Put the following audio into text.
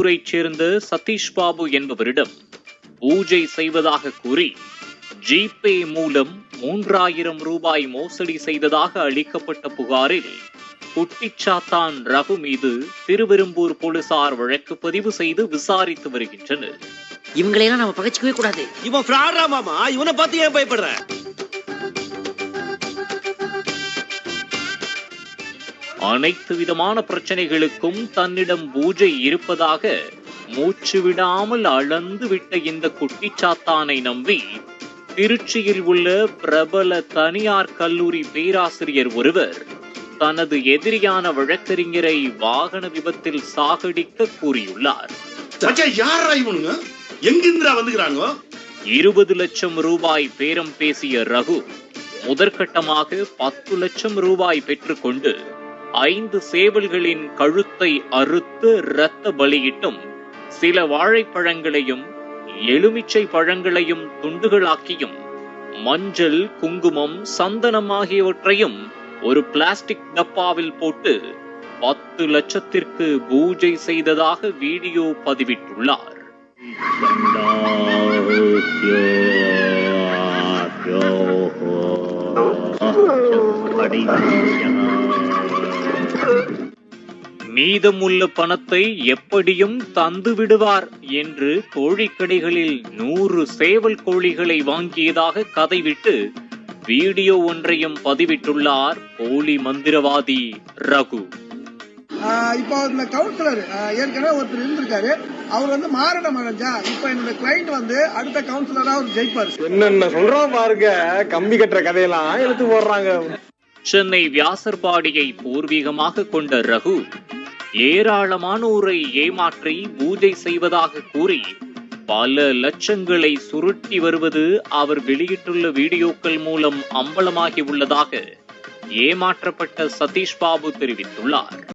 ஊரைச் சேர்ந்த சதீஷ் பாபு என்பவரிடம் பூஜை செய்வதாக கூறி ஜிபே மூலம் மூன்றாயிரம் ரூபாய் மோசடி செய்ததாக அளிக்கப்பட்ட புகாரில் குட்டிச்சாத்தான் ரகு மீது திருவெரும்பூர் போலீசார் வழக்கு பதிவு செய்து விசாரித்து வருகின்றனர். இவங்களையெல்லாம் நம்ம பகைச்சிக்கவே கூடாது. இவன் மாமா. இவனை பார்த்து ஏன் பயப்படுற? அனைத்து விதமான பிரச்சனைகளுக்கும் தன்னிடம் பூஜை இருப்பதாக மூச்சு விடாமல் அளந்து விட்ட இந்த குட்டிச்சாத்தானை நம்பி திருச்சியில் உள்ள பிரபல தனியார் கல்லூரி பேராசிரியர் ஒருவர் தனது எதிரியான வழக்கறிஞரை வாகன விபத்தில் சாகடிக்க கூறியுள்ளார். இருபது லட்சம் ரூபாய் பேரம் பேசிய ரகு முதற்கட்டமாக பத்து லட்சம் ரூபாய் பெற்றுக்கொண்டு ஐந்து சேவல்களின் கழுத்தை அறுத்து இரத்த பலியிட்டும் சில வாழைப்பழங்களையும் எலுமிச்சை பழங்களையும் துண்டுகளாக்கியும் மஞ்சள் குங்குமம் சந்தனம் ஆகியவற்றையும் ஒரு பிளாஸ்டிக் டப்பாவில் போட்டு பத்து லட்சத்திற்கு பூஜை செய்ததாக வீடியோ பதிவிட்டுள்ளார். மீதமுள்ள பணத்தை எப்படியும் தந்து விடுவார் என்று கோழிக்கடைகளில் நூறு சேவல் கோழிகளை வாங்கியதாக கதைவிட்டு வீடியோ ஒன்றையும் பதிவிட்டுள்ளார் போலி மந்திரவாதி ரகு. இப்போ இந்த கவுன்சிலர் ஏற்கனவே ஒருத்தர் இருந்திருக்காரு. அவர் வந்து மாரணம் அடைஞ்சா இப்போ என்னோட கிளைண்ட் வந்து அடுத்த கவுன்சிலரா அவர் ஜெயிப்பாரு. என்னென்ன சொல்றோம் பாருங்க. கம்பி கட்டுற கதையெல்லாம் எடுத்து போடுறாங்க. சென்னை வியாசர்பாடியை பூர்வீகமாக கொண்ட ரகு ஏராளமானோரை ஏமாற்றி பூஜை செய்வதாக கூறி பல லட்சங்களை சுருட்டி வருவது அவர் வெளியிட்டுள்ள வீடியோக்கள் மூலம் அம்பலமாகி உள்ளதாக ஏமாற்றப்பட்ட சதீஷ் பாபு தெரிவித்துள்ளார்.